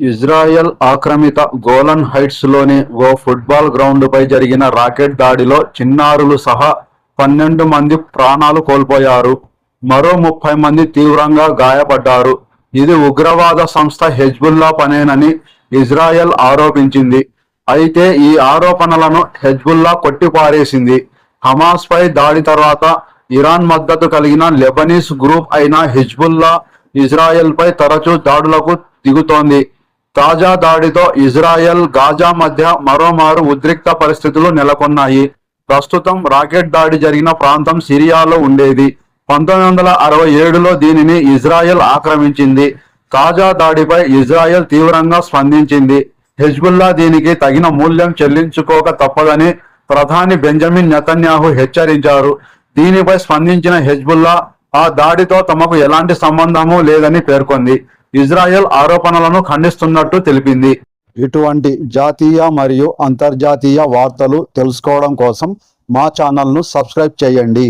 Israel ఆక్రమిత Golan హైట్స్లోని ఓ football గ్రౌండ్పై జరిగిన rocket దాడిలో చిన్నారులు సహా పన్నెండు మంది ప్రాణాలు కోల్పోయారు. మరో ముప్పై మంది తీవ్రంగా గాయపడ్డారు. ఇది ఉగ్రవాద సంస్థ హెజ్బుల్లా పనేనని ఇజ్రాయెల్ ఆరోపించింది. అయితే ఈ ఆరోపణలను హెజ్బుల్లా కొట్టిపారేసింది. హమాస్ పై దాడి తర్వాత ఇరాన్ మద్దతు కలిగిన లెబనీస్ గ్రూప్ అయిన హిజ్బుల్లా ఇజ్రాయెల్ పై తరచూ దాడులకు దిగుతోంది. తాజా దాడితో ఇజ్రాయెల్ గాజా మధ్య మరోమారు ఉద్రిక్త పరిస్థితులు నెలకొన్నాయి. ప్రస్తుతం రాకెట్ దాడి జరిగిన ప్రాంతం సిరియాలో ఉండేది. పంతొమ్మిది వందల అరవై ఏడులో దీనిని ఇజ్రాయెల్ ఆక్రమించింది. తాజా దాడిపై ఇజ్రాయెల్ తీవ్రంగా స్పందించింది. హెజ్బుల్లా దీనికి తగిన మూల్యం చెల్లించుకోక తప్పదని ప్రధాని బెంజమిన్ నెతన్యాహు హెచ్చరించారు. దీనిపై స్పందించిన హెజ్బుల్లా ఆ దాడితో తమకు ఎలాంటి సంబంధము లేదని పేర్కొంది. ఇజ్రాయెల్ ఆరోపణలను ఖండిస్తున్నట్టు తెలిపింది. ఇటువంటి జాతీయ మరియు అంతర్జాతీయ వార్తలు తెలుసుకోవడం కోసం మా ఛానల్ను సబ్స్క్రైబ్ చేయండి.